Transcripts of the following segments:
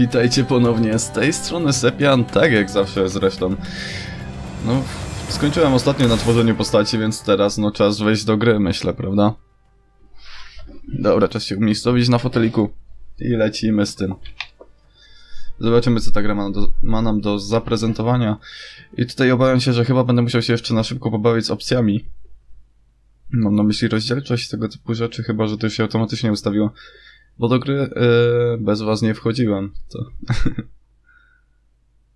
Witajcie ponownie, z tej strony Sepian, tak jak zawsze zresztą. No, skończyłem ostatnio na tworzeniu postaci, więc teraz no czas wejść do gry, myślę, prawda? Dobra, czas się umiejscowić na foteliku i lecimy z tym. Zobaczymy, co ta gra ma, do, ma nam do zaprezentowania. I tutaj obawiam się, że chyba będę musiał się jeszcze na szybko pobawić z opcjami. Mam na myśli rozdzielczość tego typu rzeczy, chyba że to się automatycznie ustawiło. Bo do gry yy, bez was nie wchodziłem. To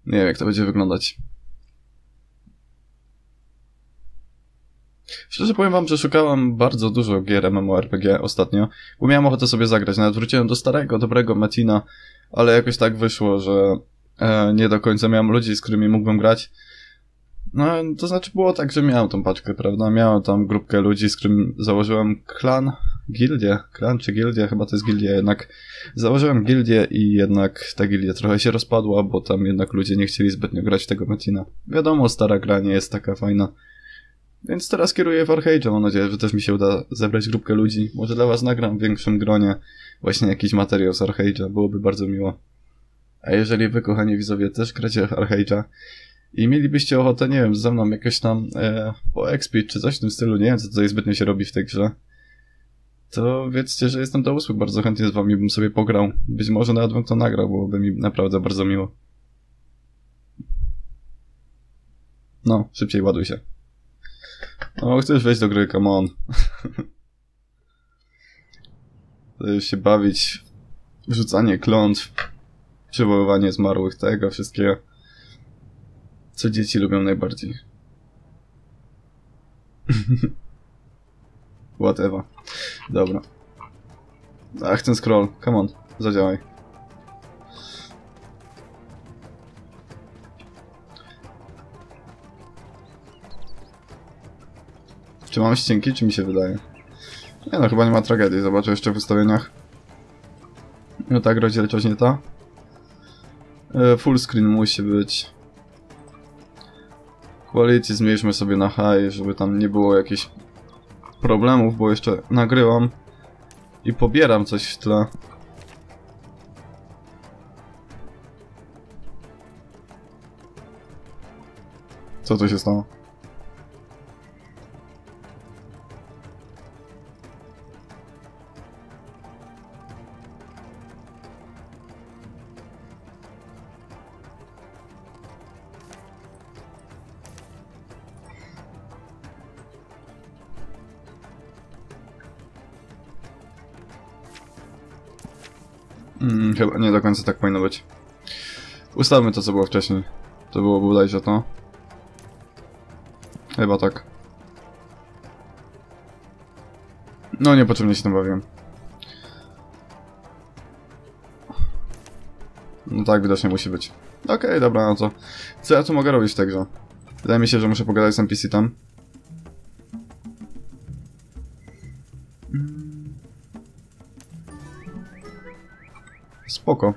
nie wiem, jak to będzie wyglądać. Szczerze powiem wam, że szukałem bardzo dużo gier MMORPG ostatnio, bo miałem ochotę sobie zagrać. Nawet wróciłem do starego, dobrego Metina, ale jakoś tak wyszło, że e, nie do końca miałem ludzi, z którymi mógłbym grać. No, to znaczy było tak, że miałem tą paczkę, prawda? Miałem tam grupkę ludzi, z którym założyłem klan, gildię, klan czy gildię, chyba to jest gildia jednak. Założyłem gildię i jednak ta gildia trochę się rozpadła, bo tam jednak ludzie nie chcieli zbytnio grać w tego Metina. Wiadomo, stara gra nie jest taka fajna. Więc teraz kieruję w Arcade'a, mam nadzieję, że też mi się uda zebrać grupkę ludzi. Może dla was nagram w większym gronie właśnie jakiś materiał z Arcade'a, byłoby bardzo miło. A jeżeli wy, kochani widzowie, też gracie w Arcade'a i mielibyście ochotę, nie wiem, ze mną jakoś tam e, po expi czy coś w tym stylu, nie wiem, co tutaj zbytnio się robi w tej grze, to wiedzcie, że jestem do usług, bardzo chętnie z wami bym sobie pograł. Być może nawet bym to nagrał, byłoby mi naprawdę bardzo miło. No, szybciej ładuj się. No, chcesz wejść do gry, come on. Chcesz się bawić w rzucanie klątw, przywoływanie zmarłych, tego wszystkiego. Co dzieci lubią najbardziej. Whatever. Dobra. Ach, ten scroll. Come on. Zadziałaj. Czy mam ścienki, czy mi się wydaje? Nie no, chyba nie ma tragedii. Zobaczę jeszcze w ustawieniach. No tak, rozdzielczość nie ta. E, full screen musi być. Quality zmniejszmy sobie na high, żeby tam nie było jakichś problemów, bo jeszcze nagrywam i pobieram coś w tle. Co tu się stało? Mm, chyba nie do końca tak powinno być. Ustawmy to, co było wcześniej. To było bodajże to. Chyba tak. No, niepotrzebnie się tym bawiłem. No tak, widocznie musi być. Okej, okay, dobra, no to... Co ja tu mogę robić w tej grze? Wydaje mi się, że muszę pogadać z NPC tam. Spoko.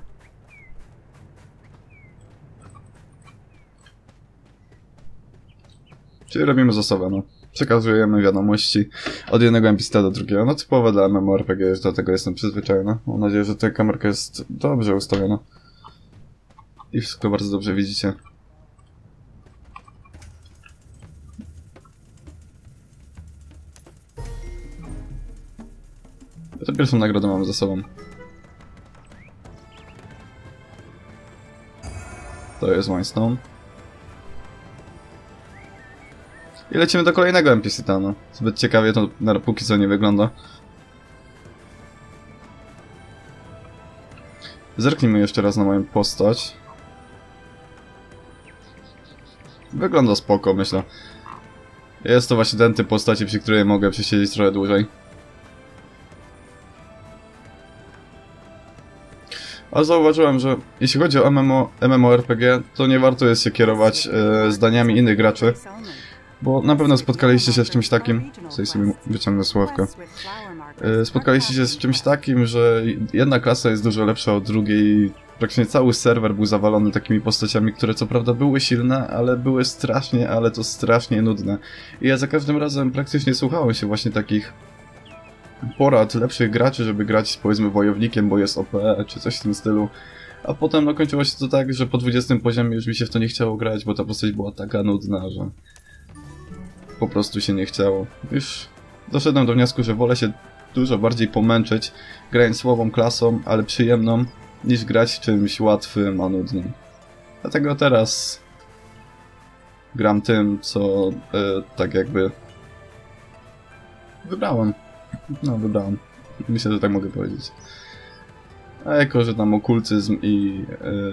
Czyli robimy zasobę, no. Przekazujemy wiadomości od jednego NPC do drugiego. No typowe dla MMORPG, do tego jestem przyzwyczajony. Mam nadzieję, że ta kamerka jest dobrze ustawiona. I wszystko bardzo dobrze widzicie. To pierwszą nagrodę mamy za sobą. To jest Winestone. I lecimy do kolejnego NPC tam, no. Zbyt ciekawie to na póki co nie wygląda. Zerknijmy jeszcze raz na moją postać. Wygląda spoko, myślę. Jest to właśnie ten typ postaci, przy której mogę przesiedzieć trochę dłużej. A zauważyłem, że jeśli chodzi o MMO, MMORPG, to nie warto jest się kierować e, zdaniami innych graczy, bo na pewno spotkaliście się z czymś takim, tutaj sobie wyciągnę sławkę, e, spotkaliście się z czymś takim, że jedna klasa jest dużo lepsza od drugiej, praktycznie cały serwer był zawalony takimi postaciami, które co prawda były silne, ale były strasznie, ale to strasznie nudne. I ja za każdym razem praktycznie słuchałem się właśnie takich porad lepszych graczy, żeby grać powiedzmy wojownikiem, bo jest OP, czy coś w tym stylu. A potem no, kończyło się to tak, że po 20 poziomie już mi się w to nie chciało grać, bo ta postać była taka nudna, że po prostu się nie chciało. Już doszedłem do wniosku, że wolę się dużo bardziej pomęczyć, grając słabą klasą, ale przyjemną, niż grać czymś łatwym, a nudnym. Dlatego teraz gram tym, co e, tak jakby wybrałem. No, wybrałem. Myślę, że tak mogę powiedzieć. A jako, że tam okultyzm i e,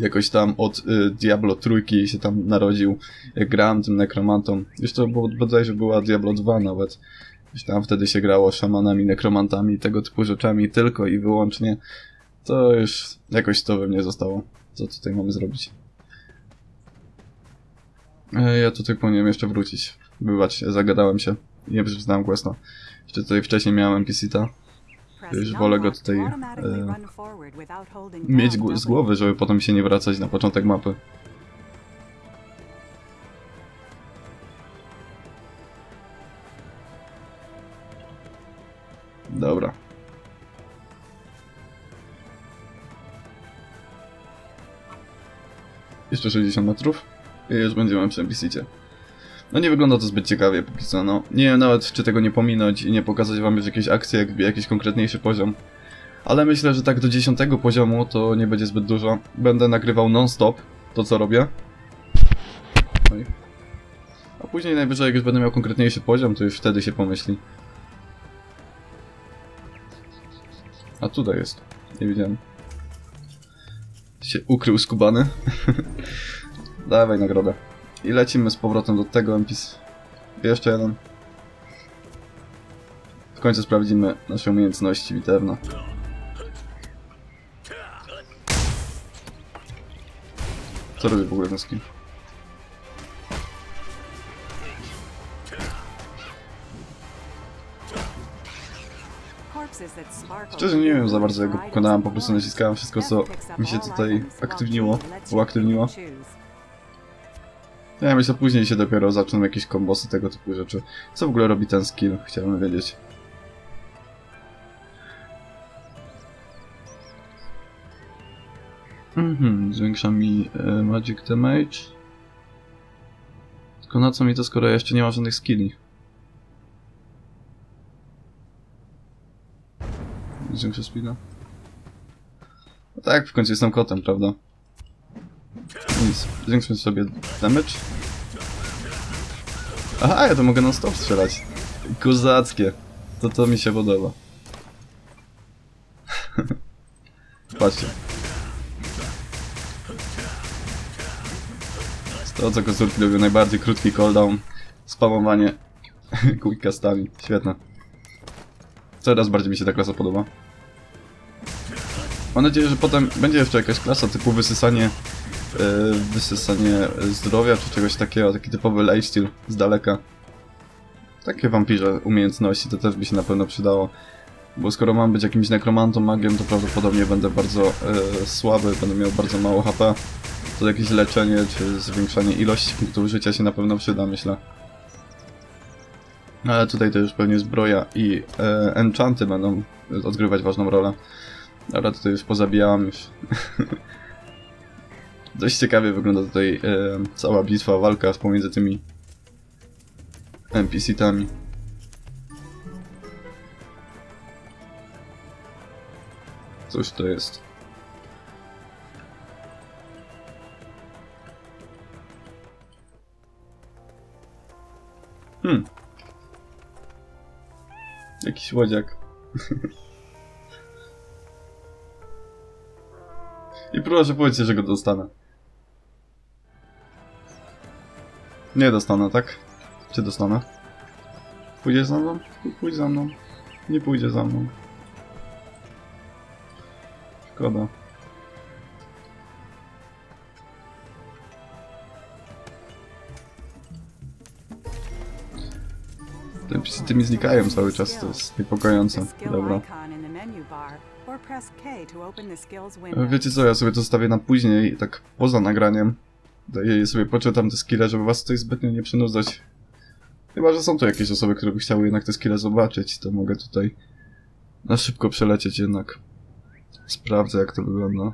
jakoś tam od e, Diablo trójki się tam narodził, jak grałem tym nekromantą. Już to było, bodajże była Diablo 2 nawet. Już tam wtedy się grało szamanami, nekromantami, tego typu rzeczami tylko i wyłącznie. To już jakoś to we mnie zostało. Co tutaj mamy zrobić? E, ja tutaj powinienem jeszcze wrócić. Wybaczcie, zagadałem się. Nie przeczytałem questa. Jeszcze tutaj wcześniej miałem NPC-ta. Już wolę go tutaj e, Mieć z głowy, żeby potem się nie wracać na początek mapy. Dobra. Jeszcze 60 metrów i już będziemy przy NPC-cie. No nie wygląda to zbyt ciekawie póki co, no. Nie wiem nawet, czy tego nie pominąć i nie pokazać wam już jakieś akcje, jakby jakiś konkretniejszy poziom. Ale myślę, że tak do 10 poziomu to nie będzie zbyt dużo. Będę nagrywał non-stop to, co robię. Oj. A później najwyżej, jak już będę miał konkretniejszy poziom, to już wtedy się pomyśli. A tutaj jest. Nie widziałem. Się ukrył skubany. Dawaj nagrodę. I lecimy z powrotem do tego NPC. Jeszcze jeden. W końcu sprawdzimy nasze umiejętności Witerna. Co robi w ogóle ten skin? Szczerze nie wiem za bardzo jak go pokonałem, po prostu naciskałem wszystko co mi się tutaj aktywniło, uaktywniło. Ja myślę, później się dopiero zaczną jakieś kombosy, tego typu rzeczy. Co w ogóle robi ten skill? Chciałbym wiedzieć. Mhm, zwiększa mi e, magic damage. Tylko na co mi to, skoro jeszcze nie mam żadnych skilli? Zwiększa speeda? No tak, w końcu jestem kotem, prawda? Nic, zwiększmy sobie damage. Aha, ja to mogę non stop strzelać. Kozackie. To to mi się podoba. Patrzcie. Z to co kosurki lubią najbardziej krótki cooldown. Spamowanie quickcastami. Świetne. Coraz bardziej mi się ta klasa podoba. Mam nadzieję, że potem będzie jeszcze jakaś klasa typu wysysanie wysysanie zdrowia czy czegoś takiego, taki typowy lifestyle z daleka. Takie wampirze umiejętności to też by się na pewno przydało. Bo skoro mam być jakimś nekromantą, magiem, to prawdopodobnie będę bardzo yy, słaby, będę miał bardzo mało HP. To jakieś leczenie czy zwiększanie ilości punktów życia się na pewno przyda, myślę. Ale tutaj to już pewnie zbroja i e, enchanty będą odgrywać ważną rolę. Dobra, tutaj już pozabijałam już. Dość ciekawie wygląda tutaj e, cała bitwa, walka pomiędzy tymi NPC-tami. Coś to jest. Hmm. Jakiś łodziak. I proszę powiedzcie, że go dostanę. Nie dostanę, tak? Czy dostanę? Pójdzie za mną? Pójdź za mną. Nie pójdzie za mną. Szkoda. Te NPC mi znikają cały czas, to jest niepokojące. Dobra. Wiecie co, ja sobie to zostawię na później, tak poza nagraniem. Daję sobie poczytam te skille, żeby was tutaj zbytnio nie przynudzać. Chyba, że są tu jakieś osoby, które by chciały jednak te skille zobaczyć, to mogę tutaj na szybko przelecieć jednak. Sprawdzę jak to wygląda.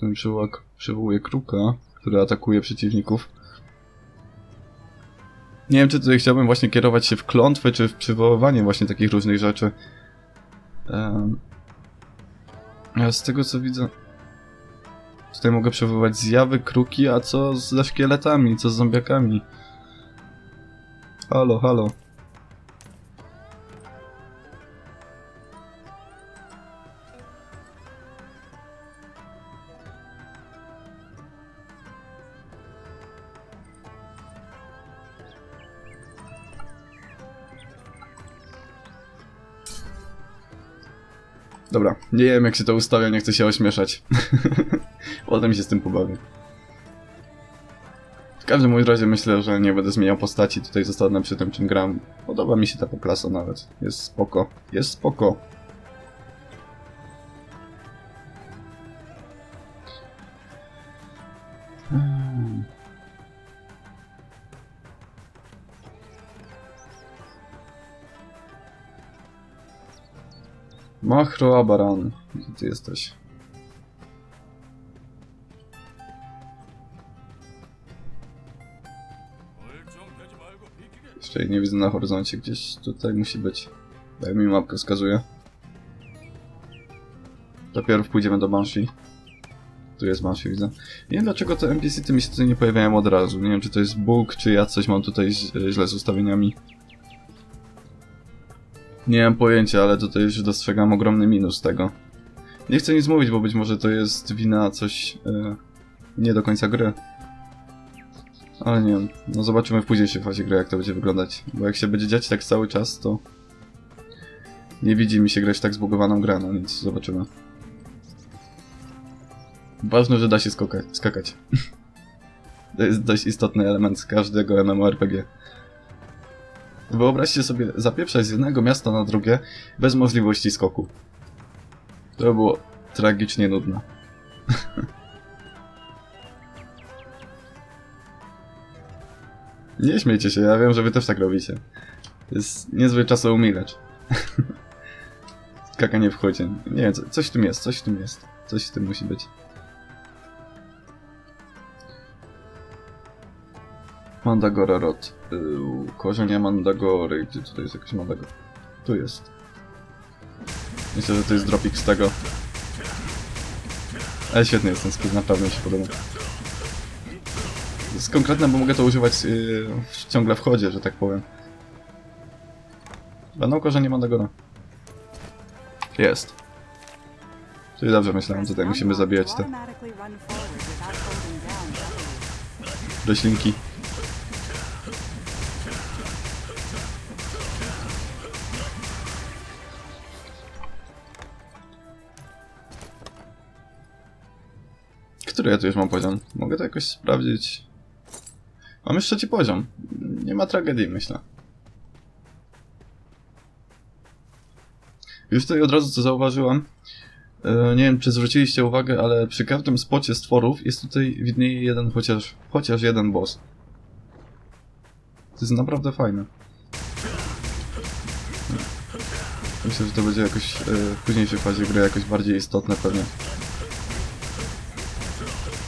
Ten przywołuje, przywołuje kruka, który atakuje przeciwników. Nie wiem, czy tutaj chciałbym właśnie kierować się w klątwę, czy w przywoływanie właśnie takich różnych rzeczy. Um, z tego co widzę... Tutaj mogę przywoływać zjawy, kruki, a co ze szkieletami, co z zombiakami? Halo, halo. Nie wiem jak się to ustawia, nie chcę się ośmieszać. Potem się z tym pobawię. W każdym razie myślę, że nie będę zmieniał postaci, tutaj zostanę przy tym czym gram. Podoba mi się ta poklasa nawet. Jest spoko. Jest spoko. Machro Abaran. Gdzie ty jesteś? Jeszcze jej nie widzę na horyzoncie, gdzieś tutaj musi być. Tak mi mapkę wskazuje. Dopiero pójdziemy do Banshee. Tu jest Banshee, widzę. Nie wiem dlaczego te NPC ty mi się tutaj nie pojawiają od razu. Nie wiem czy to jest bug, czy ja coś mam tutaj źle z ustawieniami. Nie mam pojęcia, ale tutaj już dostrzegam ogromny minus tego. Nie chcę nic mówić, bo być może to jest wina coś e, nie do końca gry. Ale nie wiem, no zobaczymy w późniejszej fazie gry jak to będzie wyglądać. Bo jak się będzie dziać tak cały czas, to nie widzi mi się grać tak zbugowaną grę, no nic, zobaczymy. Ważne, że da się skakać. to jest dość istotny element każdego MMORPG. Wyobraźcie sobie zapieprzać z jednego miasta na drugie bez możliwości skoku. To było tragicznie nudne. Nie śmiejcie się, ja wiem, że wy też tak robicie. To jest niezły czasoumilacz. Skakanie w chodzie. Nie wiem, coś w tym jest, coś w tym jest. Coś w tym musi być. Mandagora Rot. Yy, korzenia Mandagory. Gdzie tutaj jest jakiś Mandagor? Tu jest. Myślę, że to jest dropik z tego. Ale świetny jest ten skill, naprawdę mi się podoba. Jest konkretne, bo mogę to używać yy, ciągle w chodzie, że tak powiem. Będą korzenie Mandagora. Jest. Czyli dobrze myślałem, tutaj musimy zabijać te roślinki. Który ja tu już mam poziom? Mogę to jakoś sprawdzić. Mam już trzeci poziom. Nie ma tragedii, myślę. Już tutaj od razu co zauważyłem. Nie wiem, czy zwróciliście uwagę, ale przy każdym spocie stworów jest tutaj widnieje jeden, chociaż, chociaż jeden boss. To jest naprawdę fajne. Myślę, że to będzie jakoś w późniejszej fazie gry jakoś bardziej istotne pewnie.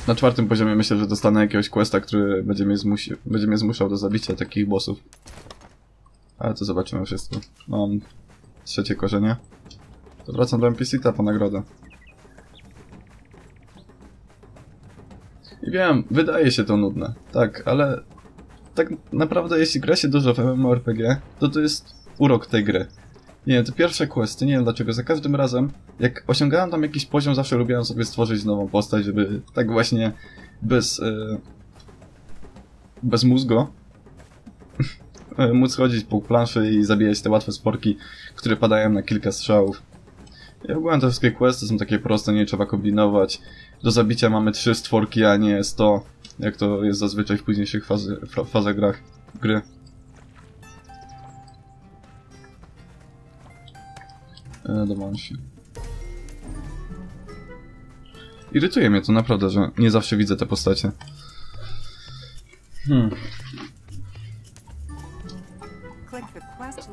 Na czwartym poziomie myślę, że dostanę jakiegoś questa, który będzie mnie, zmusi będzie mnie zmuszał do zabicia takich bossów. Ale to zobaczymy wszystko. Mam trzecie korzenie. To wracam do NPC-ta po nagrodę. I wiem, wydaje się to nudne. Tak, ale tak naprawdę jeśli gra się dużo w MMORPG, to to jest urok tej gry. Nie te pierwsze questy, nie wiem dlaczego, za każdym razem, jak osiągałem tam jakiś poziom, zawsze lubiłem sobie stworzyć nową postać, żeby tak właśnie bez... Yy, bez mózgu móc chodzić po planszy i zabijać te łatwe sporki, które padają na kilka strzałów. Ja ogółem te wszystkie questy są takie proste, nie trzeba kombinować. Do zabicia mamy trzy stworki, a nie 100, jak to jest zazwyczaj w późniejszych fazy, fazach grach, gry. E, Irytuje mnie to naprawdę, że nie zawsze widzę te postacie. Hmm. Press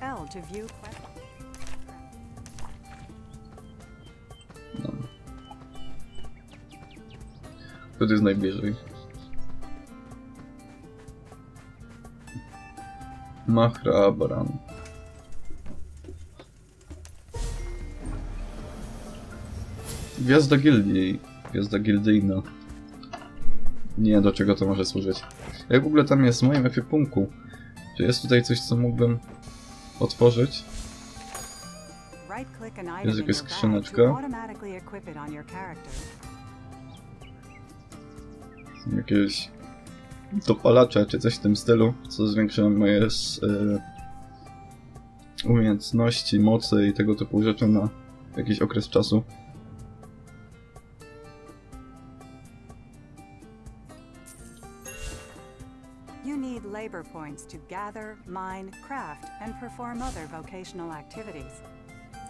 L to jest najbliżej. Mahra Abraham. Gwiazda gildii. Gwiazda gildyjna. Nie do czego to może służyć. Jak w ogóle tam jest w moim ekwipunku? Czy jest tutaj coś, co mógłbym otworzyć? Jest jakaś skrzyneczka. Jakieś dopalacze, czy coś w tym stylu, co zwiększa moje y, umiejętności, mocy i tego typu rzeczy na jakiś okres czasu. Points to gather, mine, craft, and perform other vocational activities.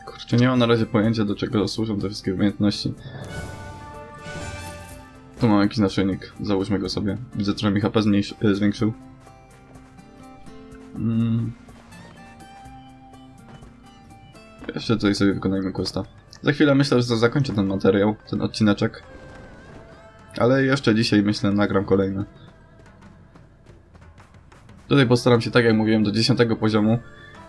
Kurczę, nie mam na razie pojęcia, do czego służą te wszystkie umiejętności. Tu mam jakiś naszyjnik, załóżmy go sobie. Widzę, trochę mi HP y, zwiększył. Mm. Jeszcze tutaj sobie wykonajmy questa. Za chwilę myślę, że zakończę ten materiał, ten odcineczek. Ale jeszcze dzisiaj myślę nagram kolejny. Tutaj postaram się, tak jak mówiłem, do 10 poziomu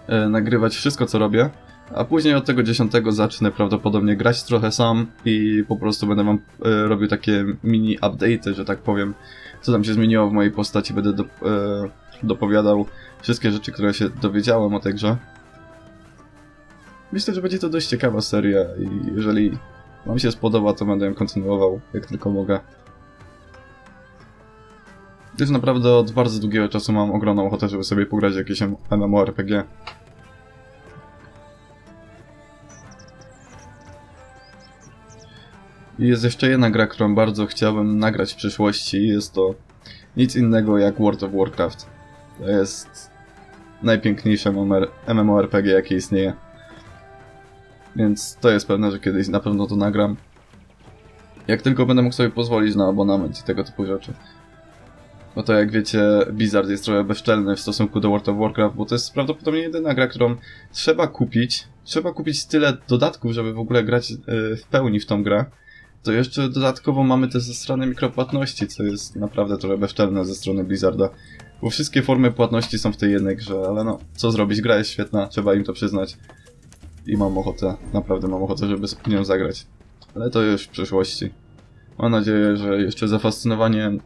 e, nagrywać wszystko co robię. A później od tego 10 zacznę prawdopodobnie grać trochę sam i po prostu będę wam e, robił takie mini update'y, że tak powiem, co tam się zmieniło w mojej postaci, będę do, e, dopowiadał wszystkie rzeczy, które się dowiedziałem o tej grze. Myślę, że będzie to dość ciekawa seria i jeżeli wam się spodoba, to będę ją kontynuował, jak tylko mogę. Już naprawdę od bardzo długiego czasu mam ogromną ochotę, żeby sobie pograć jakieś MMORPG. I jest jeszcze jedna gra, którą bardzo chciałbym nagrać w przyszłości. Jest to nic innego jak World of Warcraft. To jest najpiękniejsze MMORPG, jakie istnieje. Więc to jest pewne, że kiedyś na pewno to nagram. Jak tylko będę mógł sobie pozwolić na abonament i tego typu rzeczy. Bo to jak wiecie, Blizzard jest trochę bezczelny w stosunku do World of Warcraft, bo to jest prawdopodobnie jedyna gra, którą trzeba kupić. Trzeba kupić tyle dodatków, żeby w ogóle grać yy, w pełni w tą grę. To jeszcze dodatkowo mamy te ze strony mikropłatności, co jest naprawdę trochę bezczelne ze strony Blizzarda. Bo wszystkie formy płatności są w tej jednej grze, ale no, co zrobić? Gra jest świetna, trzeba im to przyznać. I mam ochotę, naprawdę mam ochotę, żeby z nią zagrać. Ale to już w przyszłości. Mam nadzieję, że jeszcze zafascynowanie e,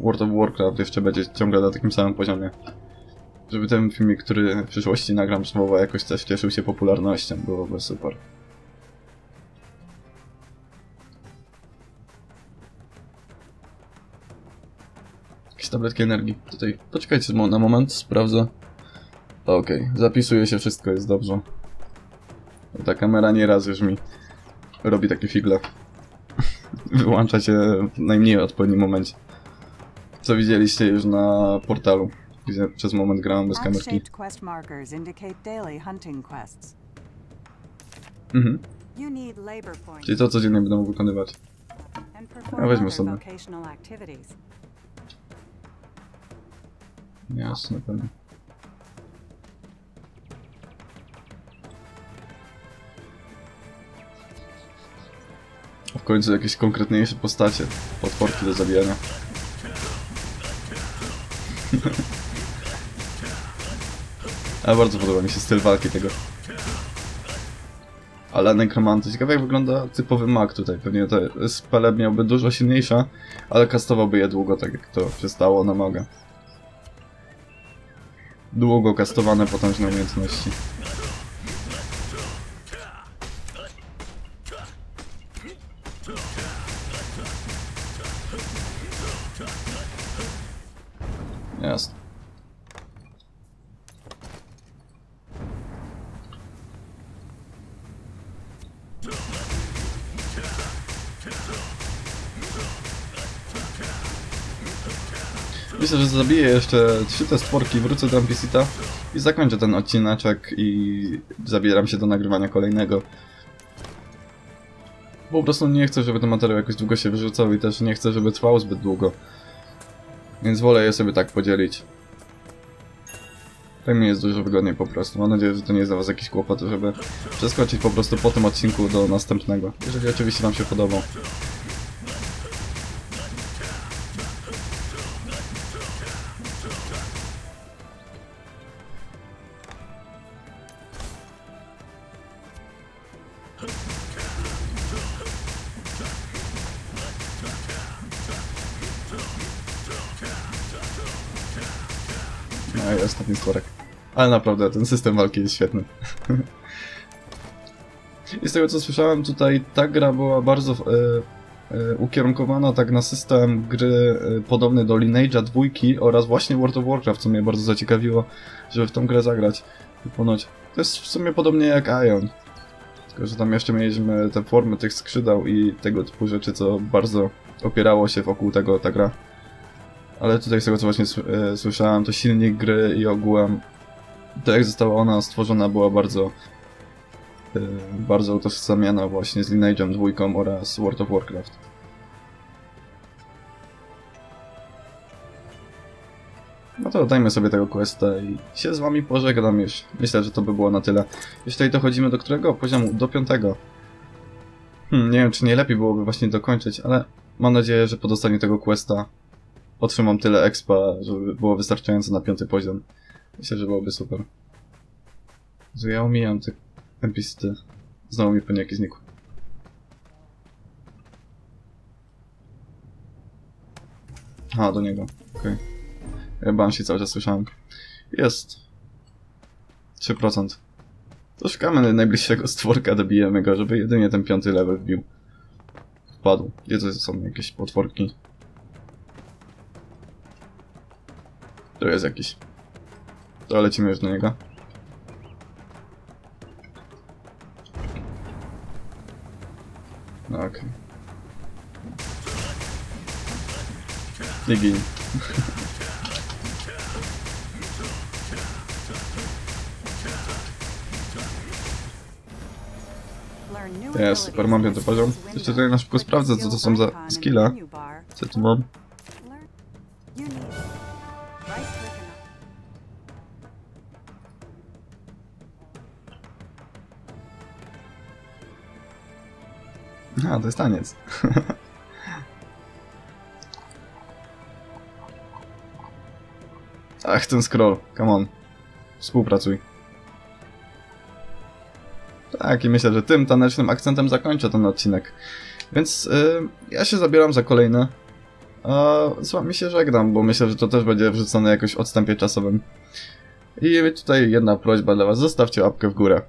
World of Warcraft jeszcze będzie ciągle na takim samym poziomie. Żeby ten filmik, który w przyszłości nagram słowa, jakoś też cieszył się popularnością, byłoby super. Jakieś tabletki energii. Tutaj, poczekajcie na moment, sprawdzę. Okej, zapisuje się, wszystko jest dobrze. Ta kamera nieraz już mi robi takie figle. Wyłącza się w najmniej odpowiednim momencie. Co widzieliście już na portalu, gdzie przez moment grałem bez kamerki. Mhm. Czyli to codziennie będę mógł wykonywać. and A perform weźmy sobie. Jasne, pewnie. W końcu jakieś konkretniejsze postacie, potworki do zabijania. Ale bardzo podoba mi się styl walki tego. Ale nekromanty. Ciekawe jak wygląda typowy mag tutaj. Pewnie te spele miałby dużo silniejsze, ale kastowałby je długo, tak jak to się stało na maga. Długo kastowane potężne umiejętności. Jasne. Myślę, że zabiję jeszcze trzy te stworki, wrócę do NPC-ta i zakończę ten odcineczek i zabieram się do nagrywania kolejnego. Po prostu nie chcę, żeby ten materiał jakoś długo się wyrzucał i też nie chcę, żeby trwał zbyt długo. Więc wolę je sobie tak podzielić. Tak mi jest dużo wygodniej po prostu. Mam nadzieję, że to nie jest dla was jakiś kłopot, żeby przeskoczyć po prostu po tym odcinku do następnego. Jeżeli oczywiście wam się podobał. Ostatni stworek. Ale naprawdę, ten system walki jest świetny. I z tego co słyszałem, tutaj ta gra była bardzo e, e, ukierunkowana tak na system gry e, podobny do Lineage'a dwójki oraz właśnie World of Warcraft, co mnie bardzo zaciekawiło, żeby w tą grę zagrać. Ponoć to jest w sumie podobnie jak Ion. Tylko, że tam jeszcze mieliśmy te formy tych skrzydeł i tego typu rzeczy, co bardzo opierało się wokół tego ta gra. Ale tutaj z tego co właśnie e, słyszałem, to silnik gry i ogółem to jak została ona stworzona była bardzo e, bardzo utożsamiana właśnie z Lineage'em dwójką oraz World of Warcraft. No to dajmy sobie tego questa i się z wami pożegnam już. Myślę, że to by było na tyle. Już tutaj dochodzimy do którego poziomu? Do piątego. Hmm, nie wiem, czy nie lepiej byłoby właśnie dokończyć, ale mam nadzieję, że po dostaniu tego questa otrzymam tyle expa, żeby było wystarczające na piąty poziom. Myślę, że byłoby super. Że ja omijam te NPC. Znowu mi peniaki znikły. Aha, do niego. Okej. Okay. Ja Banshee cały czas słyszałem. Jest. 3%. To szukamy najbliższego stworka, dobijemy go, żeby jedynie ten piąty level wbił. Wpadł. To są jakieś potworki? To jest jakiś. To lecimy już do niego. No okej. Okay. Nie gin. Ja super, mam piąty poziom. Jeszcze tutaj na szybko sprawdzę, co to są za skille. Co tu mam? A, to jest taniec. Ach, ten scroll, come on. Współpracuj. Tak, i myślę, że tym tanecznym akcentem zakończę ten odcinek. Więc yy, ja się zabieram za kolejny. A z wami się żegnam, bo myślę, że to też będzie wrzucone jakoś odstępie czasowym. I tutaj jedna prośba dla was, zostawcie łapkę w górę.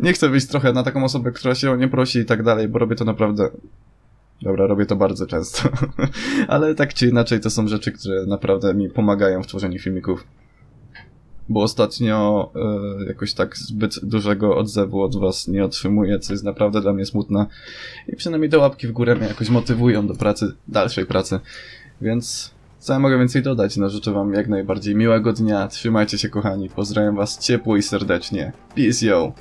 Nie chcę wyjść trochę na taką osobę, która się o nie prosi i tak dalej, bo robię to naprawdę... Dobra, robię to bardzo często. Ale tak czy inaczej to są rzeczy, które naprawdę mi pomagają w tworzeniu filmików bo ostatnio e, jakoś tak zbyt dużego odzewu od was nie otrzymuję, co jest naprawdę dla mnie smutne. I przynajmniej te łapki w górę mnie jakoś motywują do pracy, dalszej pracy. Więc co ja mogę więcej dodać? No życzę wam jak najbardziej miłego dnia, trzymajcie się kochani, pozdrawiam was ciepło i serdecznie. Peace yo!